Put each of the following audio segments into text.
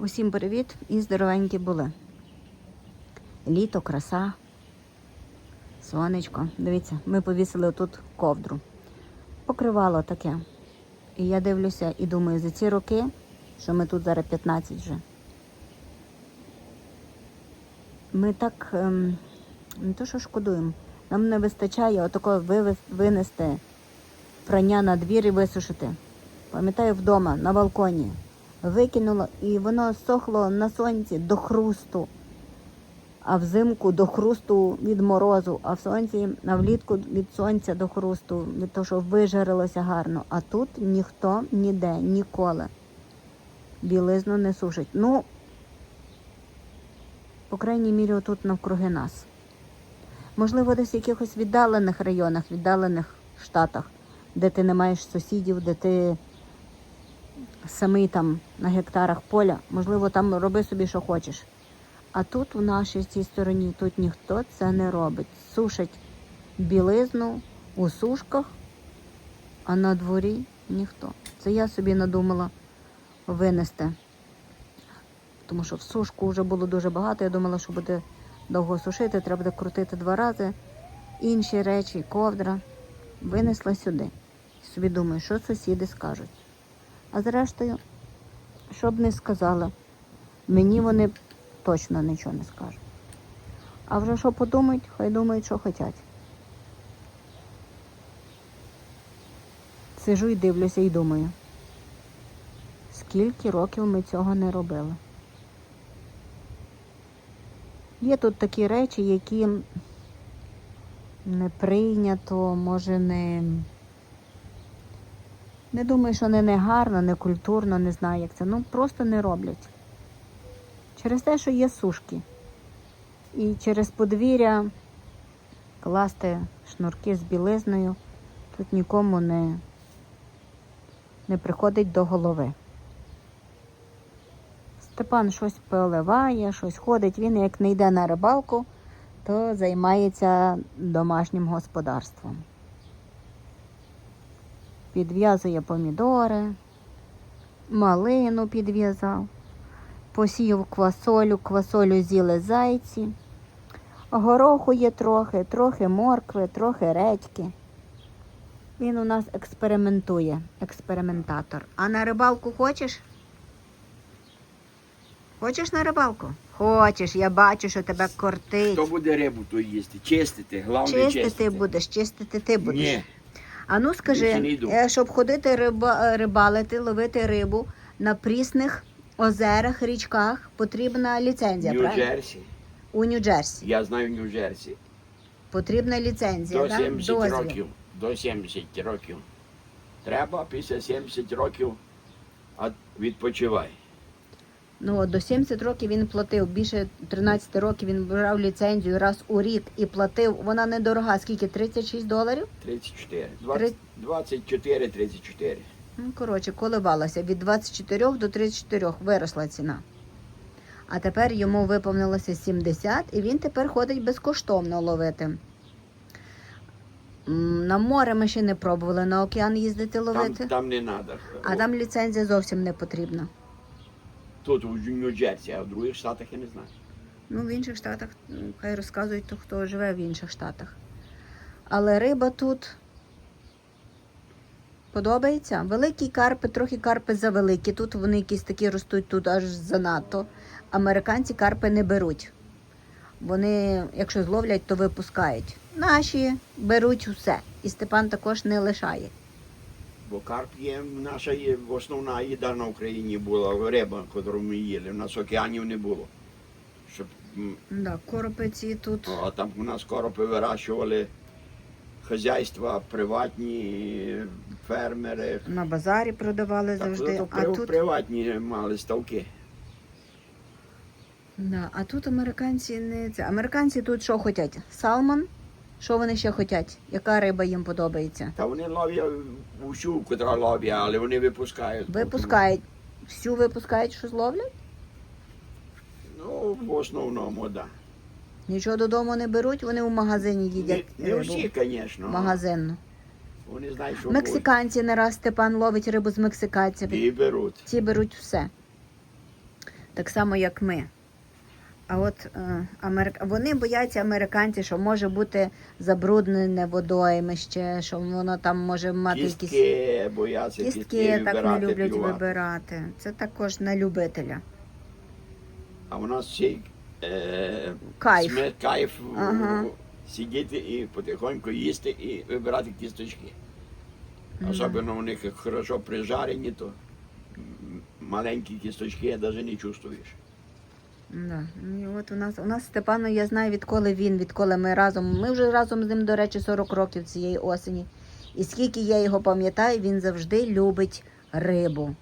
Усім привіт і здоровенькі були. Літо, краса, сонечко. Дивіться, ми повісили тут ковдру. Покривало таке. І я дивлюся і думаю, за ці роки, що ми тут зараз 15 вже. Ми так ем, не то, що шкодуємо. Нам не вистачає отако винести прання на двір і висушити. Пам'ятаю, вдома на балконі викинула, і воно сохло на сонці до хрусту, а взимку до хрусту від морозу, а в сонці, а влітку від сонця до хрусту, від того, що вижарилося гарно. А тут ніхто ніде, ніколи білизну не сушить. Ну, по крайній мірі, отут навкруги нас. Можливо, десь в якихось віддалених районах, віддалених штатах, де ти не маєш сусідів, де ти самий там на гектарах поля, можливо, там роби собі, що хочеш. А тут, в нашій цій стороні, тут ніхто це не робить. Сушать білизну у сушках, а на дворі ніхто. Це я собі надумала винести. Тому що в сушку вже було дуже багато. Я думала, що буде довго сушити, треба буде крутити два рази. Інші речі, ковдра. Винесла сюди. Собі думаю, що сусіди скажуть. А зрештою, що б не сказали, мені вони точно нічого не скажуть. А вже що подумають, хай думають, що хочуть. Сижу і дивлюся і думаю, скільки років ми цього не робили. Є тут такі речі, які не прийнято, може не. Не думаю, що не, не гарно, не культурно, не знаю, як це. Ну просто не роблять. Через те, що є сушки. І через подвір'я класти шнурки з білизною тут нікому не, не приходить до голови. Степан щось поливає, щось ходить. Він як не йде на рибалку, то займається домашнім господарством підв'язує помідори, малину підв'язав, посіяв квасолю, квасолю з'їли зайці, гороху є трохи, трохи моркви, трохи редьки. Він у нас експериментує, експериментатор. А на рибалку хочеш? Хочеш на рибалку? Хочеш, я бачу, що тебе кортить. Хто буде рибу то їсти? Чистити, головне Чистити чистити. будеш, чистити ти будеш. Ні, А ну скажи, е, щоб ходити риба, рибалити, ловити рибу на прісних озерах, річках, потрібна ліцензія, правильно? Нью-Джерсі. У Нью-Джерсі. Я знаю Нью-Джерсі. Потрібна ліцензія, До да? 70 дозвіл. років. До 70 років. Треба після 70 років а відпочивай. Ну, до 70 років він платив, більше 13 років він брав ліцензію раз у рік і платив. Вона недорога, скільки? 36 доларів? 34. 24, 34. Ну, коротше, коливалася від 24 до 34 виросла ціна. А тепер йому виповнилося 70, і він тепер ходить безкоштовно ловити. На море ми ще не пробували, на океан їздити Там, ловити. там не треба. А там ліцензія зовсім не потрібна. Тут у Нью-Джерсі, а в других штатах я не знаю. Ну, в інших штатах, ну, хай розказують, то, хто живе в інших штатах. Але риба тут подобається. Великі карпи, трохи карпи завеликі. Тут вони якісь такі ростуть тут аж занадто. Американці карпи не беруть. Вони, якщо зловлять, то випускають. Наші беруть усе. І Степан також не лишає. Бо карп є, наша є основна їда на Україні була риба, яку ми їли. У нас океанів не було. Щоб, Да, коропиці тут. а там у нас коропи вирощували хазяйства, приватні фермери. На базарі продавали Так, завжди. то А при- тут Приватні мали ставки. Да, а тут американці не це. Американці тут що хочуть? Салмон? Що вони ще хочуть? Яка риба їм подобається? Та вони ловлять усю, котра ловлять, але вони випускають. Випускають. Всю випускають, що зловлять? Ну, в основному, так. Да. Нічого додому не беруть, вони в магазині їдять не рибу. всі, звісно. Магазинну. Вони знають, що Мексиканці не раз Степан ловить рибу з мексиканцями. і беруть. Ці беруть все. Так само, як ми. А от е, Америк... вони бояться американці, що може бути забруднене водоймище, що воно там може мати якісь Кістки бояться, кістки, так не люблять плювати. вибирати. Це також на любителя. А у нас цей е, Кайф. смерть кайф Ага. сидіти і потихоньку їсти і вибирати кісточки. Особливо у них як хорошо прижарені, то маленькі кісточки навіть не чувствуєш. Да. І от у нас у нас Степану, я знаю, відколи він, відколи ми разом. Ми вже разом з ним, до речі, 40 років цієї осені. І скільки я його пам'ятаю, він завжди любить рибу.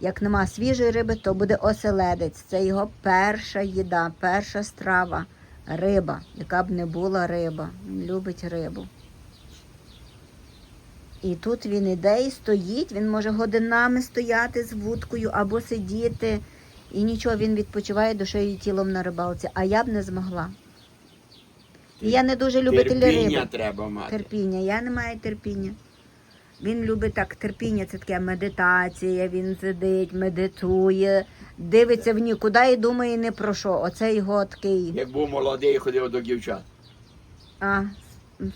Як нема свіжої риби, то буде оселедець. Це його перша їда, перша страва. Риба, яка б не була риба. Він любить рибу. І тут він іде і стоїть, він може годинами стояти з вудкою або сидіти. І нічого, він відпочиває душею і тілом на рибалці, а я б не змогла. І я не дуже любитель Терпіння треба мати. Терпіння. Я не маю терпіння. Він любить так, терпіння це таке медитація, він сидить, медитує, дивиться в нікуди і думає не про що. Оце його такий. Як був молодий, ходив до дівчат. А,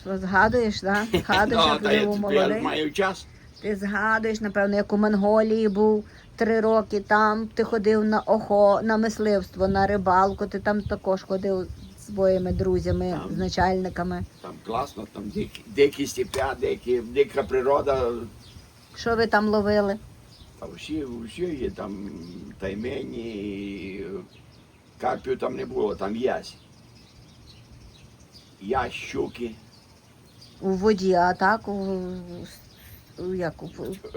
згадуєш, так? Згадуєш, як був я маю час. Ти згадуєш, напевно, як у Монголії був три роки там, ти ходив на охо, на мисливство, на рибалку, ти там також ходив з своїми друзями, Там. з начальниками. Там класно, там дикі, дикі степя, дикі, дика природа. Що ви там ловили? Та всі, всі є там таймені, карпів там не було, там ясь. Ясь, щуки, У воді, а так у як у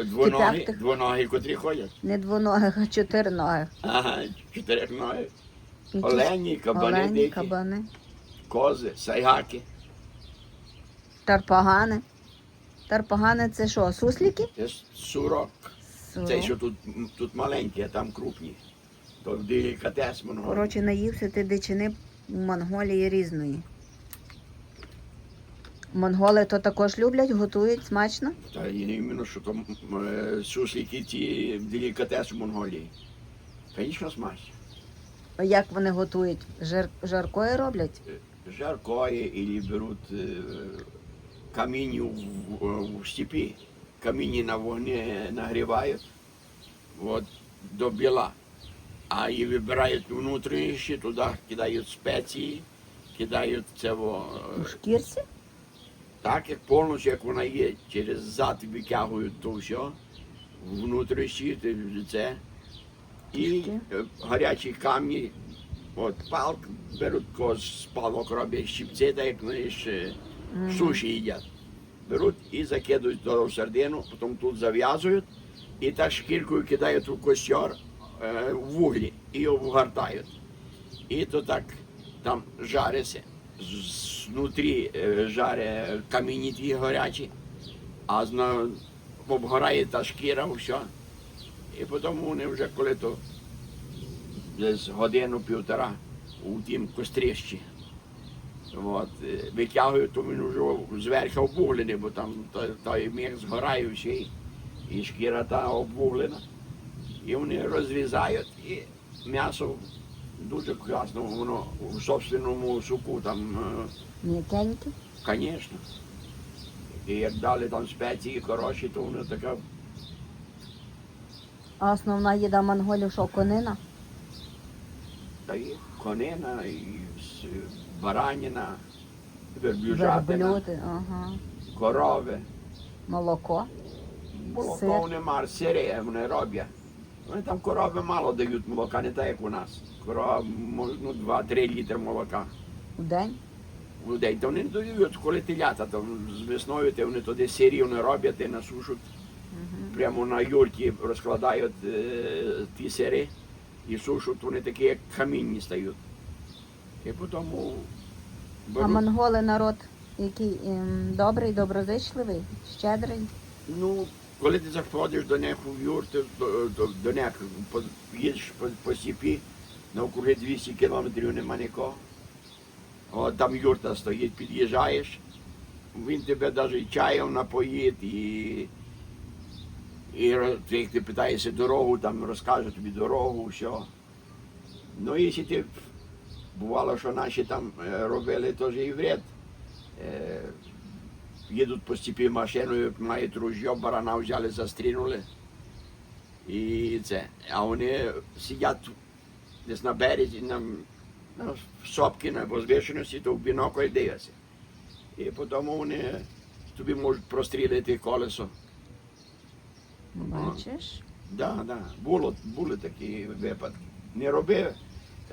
двоногі, тих. двоногі, котрі ходять. не двоногих, а чотириногих. Ага, чотирихногі. Якісь Олені, кабани олені, дикі, кабани, кози, сайгаки. тарпагани. Тарпагани це що, сусліки? Це ж сурок. Це що тут, тут маленькі, а там крупні. То делікатес монголь. Коротше, наївся ти дичини у Монголії різної. Монголи то також люблять, готують смачно. Та і іменно, що там е, суслики ті делікатес у Монголії. Звісно, смачно. А Як вони готують? Жар, жаркою роблять? жаркое или берут э, камінь в, в, в степі, камінь на вогні нагрівають от, до біла, а і вибирають внутрішні, туди кидають спеції, кидають це во, У шкірці? Так, як повністю, як вона є, через зад витягують то все, внутрішні, це, і е, гарячі камні, от палк, беруть коз з палок, роблять щипці, так як знаєш, е, суші їдять. Беруть і закидують до середину, потім тут зав'язують і так шкіркою кидають у костер е, в вуглі і його вгортають. І то так там жариться. Знутрі е, жаре камінні ті гарячі, а зна, обгорає та шкіра, все. І потім вони вже коли то десь годину-півтора у тім кострищі. От, е, витягують, то він вже зверху обуглений, бо там той, той міг згорає всій, і шкіра та обуглена. І вони розрізають, і м'ясо дуже класно, воно в собственному суку там, М'якенькі? звісно. І як дали там спеції хороші, то воно така А основна їда монголів що, конина? та і конина, і бараніна, верблюжатина, Верблюди, ага. корови. Молоко. Молоко Сир. вони мар, сири вони роблять. Вони там корови мало дають молока, не так як у нас. Корова ну, 2-3 літри молока У день. у день. То вони не дають, коли телята, то з весною то вони туди сирі вони роблять і насушуть. Прямо на юрті розкладають е, ті сири і сушуть, вони такі, як камінні стають. І потім А монголи народ, який ем, добрий, доброзичливий, щедрий. Ну, коли ти заходиш до них у юрту, до, до, до них по, їдеш по, по степі, навкруги 200 кілометрів нема нікого. От там юрта стоїть, під'їжджаєш, він тебе навіть чаєм напоїть і, і як ти питаєшся дорогу, там розкаже тобі дорогу, все. Ну, якщо ти бувало, що наші там е, робили теж і вред. Е, їдуть по степі машиною, мають ружьо, барана взяли, застрінули. І це. А вони сидять десь на березі, на, на сопки, на возвишеності, то в бінокль дивляться. І потім вони тобі можуть прострілити колесо. Бачиш? Да, да. Було, були такі випадки. Не роби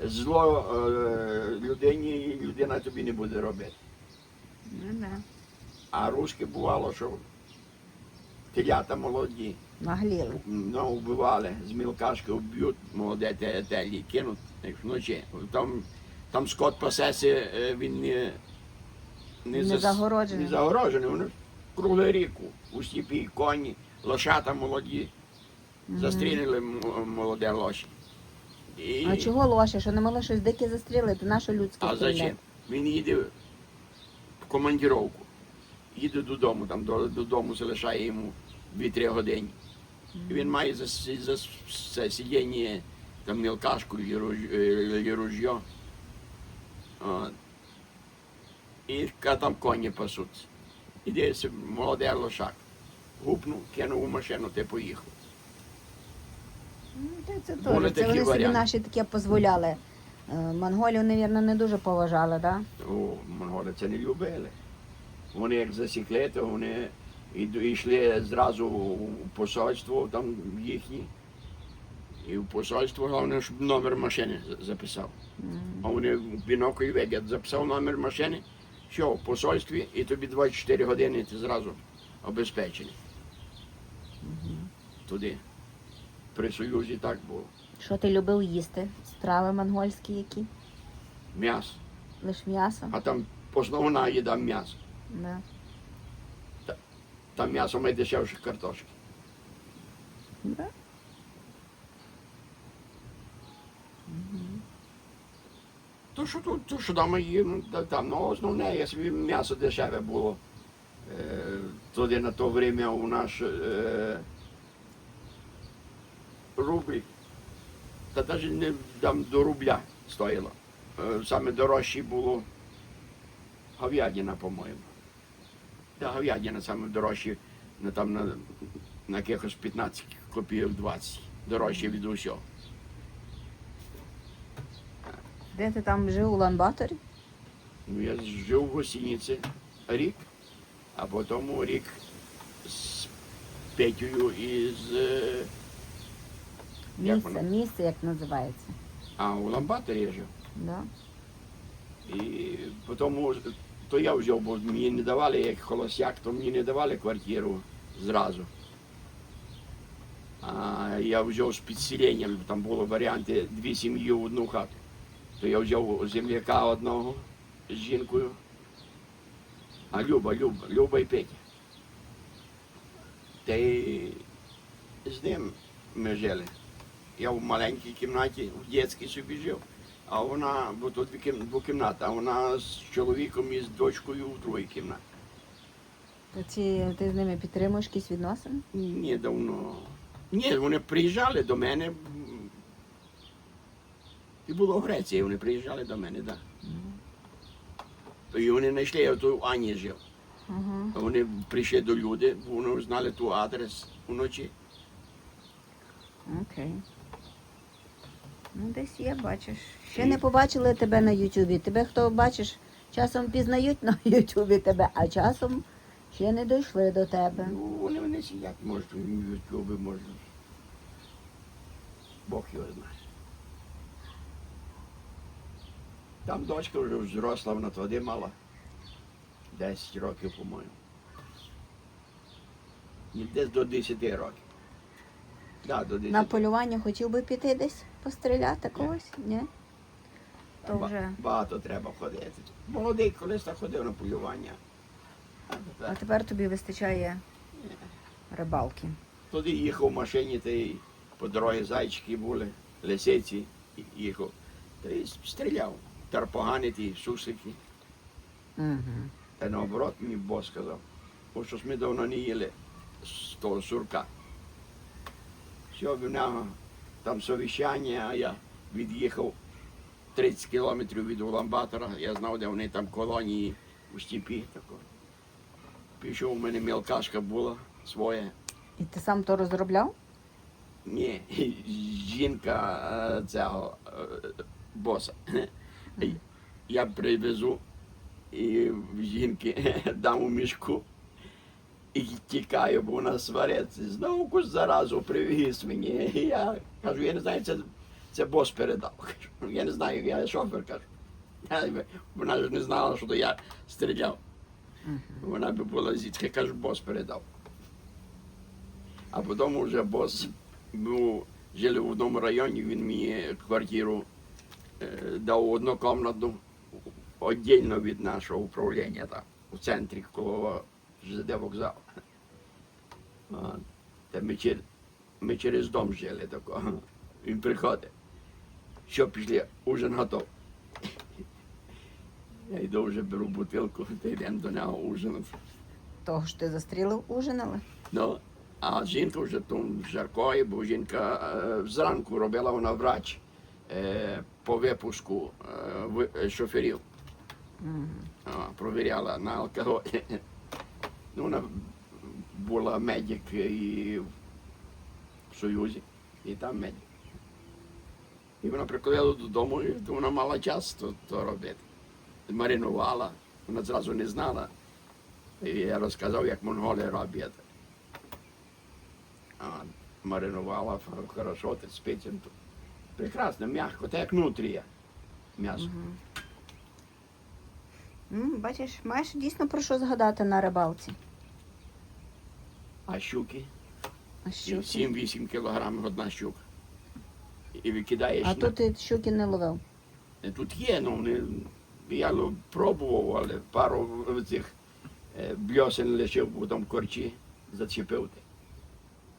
зло людині, і людина тобі не буде робити. Ну да. А русські бувало, що телята молоді, Нагліли. ну, вбивали, з мілкашки вб'ють, молоде те- телі, кинуть як вночі. Там, там скот пасеться, е, він не, Не зас- загороджений. Не загороджений, вони круглий ріку, у степі, коні, лошата молоді. Застрілили молоде лоші. І... А чого лоше? Що не могли щось дике застрілити? Нащо людське А зачем? Він їде в командіровку. Їде додому, там додому залишає йому 2-3 години. І він має за, за це сидіння там мілкашку і е, і ружьо. І там коні пасуться. Іде собі молодий лошак. Гупнув, кинув у машину, ти поїхав. Ну, Це Були. Це вони собі наші таке дозволяли. Е, Монголів, мабуть, не дуже поважали, так? О, монголи це не любили. Вони як засікли, то вони іду- йшли зразу у посольство там їхні. І в посольство головне, щоб номер машини записав. А вони в бінокль видять, записав номер машини, що в посольстві, і тобі 24 години ти зразу обезпечений. Туди. При Союзі так було. Що ти любив їсти? Страви монгольські які? М'ясо. Лиш м'ясо? А там основна їда м'ясо. Да. Там м'ясо найдешевше картошки. Да. То, що тут, то, що там їм, там, ну, основне, якщо м'ясо дешеве було, е, тоді на то время у нас е, рубль, та навіть не там до рубля стоїло. Е, саме дорожче було говядина, по-моєму. Та говядина саме дорожче, ну, там на, на якихось 15 копійок 20, дорожче від усього. Де ти там жив у Ланбаторі? Ну, я жив в гостиниці рік, а потім рік з Петю і з. е, Як Місце, воно? місце як називається. А у Ламбаторі я жив. Да. І потім то я взяв, бо мені не давали, як холостяк, то мені не давали квартиру зразу. А я взяв з підселенням, там були варіанти дві сім'ї в одну хату. То я взяв земляка одного з жінкою. А Люба, Люба, Люба і Петя. Та й з ним ми жили. Я в маленькій кімнаті, в дитячій собі жив, а вона, бо тут двокімната, а вона з чоловіком і з дочкою в другій кімнаті. То ці, ти з ними підтримуєш якісь відносини? Ні, давно. Ні, вони приїжджали до мене. І було в Греції, вони приїжджали до мене, так. Да. І вони знайшли, я тут в Ані жив. Ага. Вони прийшли до люди, бо вони знали ту адрес вночі. Окей. Ну, десь є, бачиш. Ще не побачили тебе на Ютубі. Тебе хто бачиш, часом пізнають на Ютубі тебе, а часом ще не дійшли до тебе. Ну, вони, вони сидять, може, в Ютубі, може. Бог його знає. Там дочка вже взросла, вона тоді мала 10 років, по-моєму. Десь до 10 років. Да, до 10. На полювання хотів би піти десь постріляти когось? Ні? То Ба- вже. Багато треба ходити. Молодий колись так ходив на полювання. А А тепер тобі вистачає рибалки. Тоді їхав в машині, та й по дорозі зайчики були, лисиці і- їхав. Та й стріляв. Тарпогани ті, суслики. Угу. Та наоборот мені бос сказав. Бо що ж ми давно не їли з того сурка. Все, в нього там совіщання, а я від'їхав 30 кілометрів від Уламбатора. Я знав, де вони там колонії у степі. Тако. Пішов, у мене мілкашка була своя. І ти сам то розробляв? Ні, жінка е, цього е, боса. Я привезу і жінки дам у мішку. І тікаю, бо вона свариться. Знову якусь заразу привіз мені. І я кажу, я не знаю, це, це бос передав. Кажу, я не знаю, я шофер кажу. Я- Вона ж не знала, що то я стріляв. Вона би була звідки, кажу, бос передав. А потім вже бос був, жили в одному районі, він мені квартиру е, дав однокомнатну віддільно від нашого управління там, у центрі коло ЖД вокзал. Та ми, чер- ми через дом жили такого. Він приходить. Що пішли, ужин готов. Я йду вже беру бутилку, та йдемо до нього ужинати. Того ж ти застрілив, ужинали? Ну, а жінка вже там жаркої, бо жінка е, зранку робила вона врач е, по випуску е, е, шоферів. А, провіряла на алкоголь. Ну, вона була медик і в Союзі, і там медик. І вона приходила додому, і вона мала час то, то робити. Маринувала, вона зразу не знала. І я розказав, як монголи роблять. А, маринувала хорошо, ти спецем. Прекрасно, м'яко, так як нутрія. М'ясо. М, бачиш, маєш дійсно про що згадати на рибалці. А щуки? А що? 7-8 кілограмів одна щука. І викидаєш. А на- тут ти щуки не ловив. Е, Тут є, ну вони, я пробував, але пару цих е, бльосен лишив, потім корчі зачепив.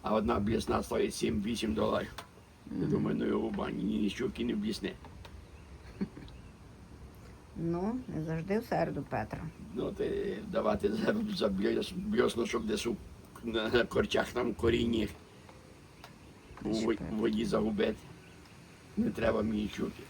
А одна блісна стоїть 7-8 доларів. Я думаю, ну його бані ні щуки, ні блісни. Ну, не завжди в середу, Петро. Ну, ти давати за, за бльосно, щоб десь у, на корчах там корінні у воді загубити. Не треба мені щуки.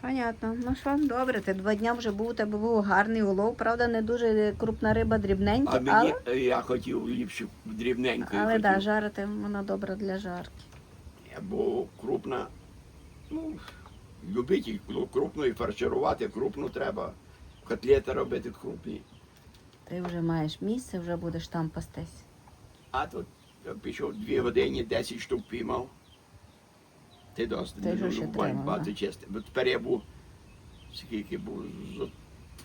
Понятно. Ну що, добре, ти два дня вже був, у тебе був гарний улов. Правда, не дуже крупна риба, дрібненька, А мені але, я хотів ліпше дрібненькою. але хотів. да, жарити вона добра для жарки. Бо крупна, ну, любитель кру- крупної фарширувати, крупну треба. Котлети робити крупні. Ти вже маєш місце, вже будеш там пастись. А тут я пішов дві години, 10 штук піймав. Ти досить Ти ж ще багато да. Бо тепер я був, скільки був, за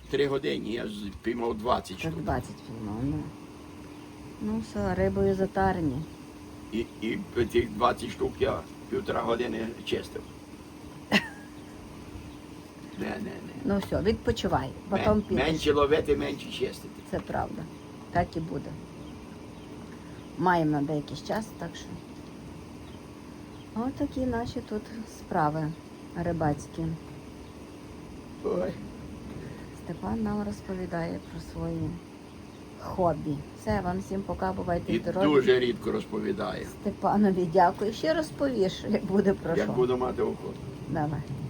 три години я з- піймав 20 Так штук. 20 фільмов, ну. Ну все, рибою затарені. І, і тих 20 штук я півтора години чистив. Не, не, не. Ну все, відпочивай. Потім Мен- підеш. Менше ловити, менше чистити. Це правда. Так і буде. Маємо на деякий час, так що. Ось такі наші тут справи рибацькі. Ой. Степан нам розповідає про свої хобі. Все, вам всім пока, бувайте І здорові. дуже рідко розповідає, Степанові дякую. Ще розповіш, як буде про як що. буду мати охоту. Давай.